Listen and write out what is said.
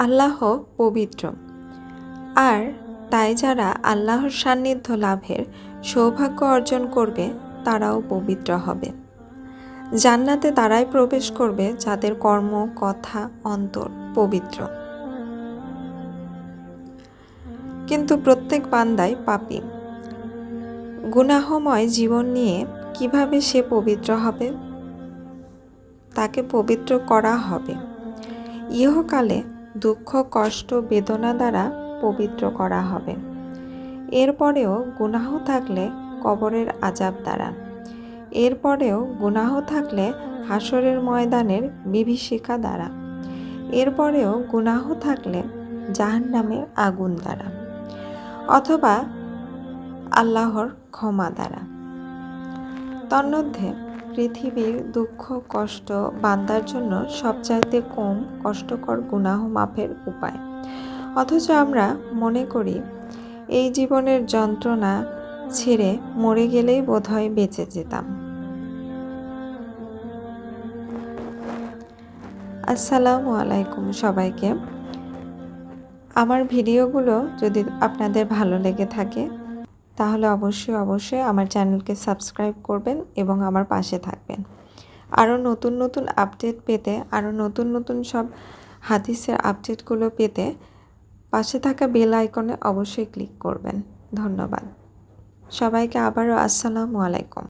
আল্লাহ পবিত্র। আর তাই যারা আল্লাহর সান্নিধ্য লাভের সৌভাগ্য অর্জন করবে, তারাও পবিত্র হবে। জান্নাতে তারাই প্রবেশ করবে যাদের কর্ম, কথা, অন্তর পবিত্র। কিন্তু প্রত্যেক বান্দাই পাপী। গুনাহময় জীবন নিয়ে কীভাবে সে পবিত্র হবে? তাকে পবিত্র করা হবে। ইহকালে দুঃখ, কষ্ট, বেদনা দ্বারা পবিত্র করা হবে। এরপরেও গুনাহ থাকলে কবরের আজাব দ্বারা। এরপরেও গুনাহ থাকলে হাসরের ময়দানের বিভীষিকা দ্বারা। এরপরেও গুনাহ থাকলে জাহান্নামের আগুন দ্বারা। অথবা আল্লাহর ক্ষমা দ্বারা। তন্মধ্যে পৃথিবীর দুঃখ, কষ্ট বান্দার জন্য সবচাইতে কম কষ্টকর গুনাহ মাফের উপায়। অথচ আমরা মনে করি, এই জীবনের যন্ত্রণা ছেড়ে মরে গেলেই বোধহয় বেঁচে যেতাম। আসসালামু আলাইকুম সবাইকে। আমার ভিডিওগুলো যদি আপনাদের ভালো লেগে থাকে তাহলে অবশ্যই অবশ্যই আমার চ্যানেলকে সাবস্ক্রাইব করবেন এবং আমার পাশে থাকবেন। আরও নতুন নতুন আপডেট পেতে, আরও নতুন নতুন সব হাদিসের আপডেটগুলো পেতে পাশে থাকা বেল আইকনে অবশ্যই ক্লিক করবেন। ধন্যবাদ। সবাইকে আবারও আসসালামু আলাইকুম।